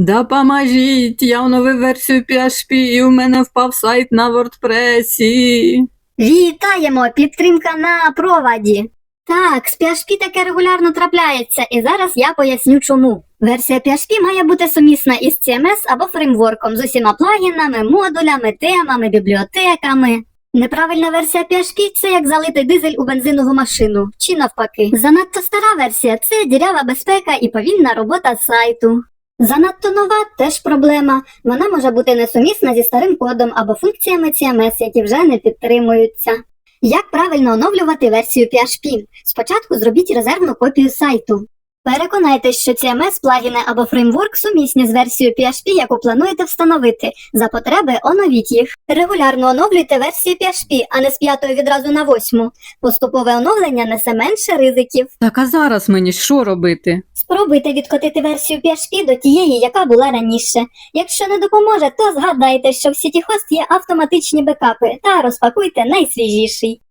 Допоможіть, я оновив версію PHP і у мене впав сайт на WordPress. Вітаємо! Підтримка на проводі. Так, з PHP таке регулярно трапляється, і зараз я поясню чому. Версія PHP має бути сумісна із CMS або фреймворком з усіма плагінами, модулями, темами, бібліотеками. Неправильна версія PHP це як залити дизель у бензинову машину, чи навпаки. Занадто стара версія це дірява безпека і повільна робота сайту. Занадто нова теж проблема. Вона може бути несумісна зі старим кодом або функціями CMS, які вже не підтримуються. Як правильно оновлювати версію PHP? Спочатку зробіть резервну копію сайту. Переконайтесь, що CMS, плагіни або фреймворк сумісні з версією PHP, яку плануєте встановити. За потреби оновіть їх. Регулярно оновлюйте версії PHP, а не з п'ятої відразу на восьму. Поступове оновлення несе менше ризиків. Так а зараз мені що робити? Спробуйте відкотити версію PHP до тієї, яка була раніше. Якщо не допоможе, то згадайте, що в CityHost є автоматичні бекапи та розпакуйте найсвіжіший.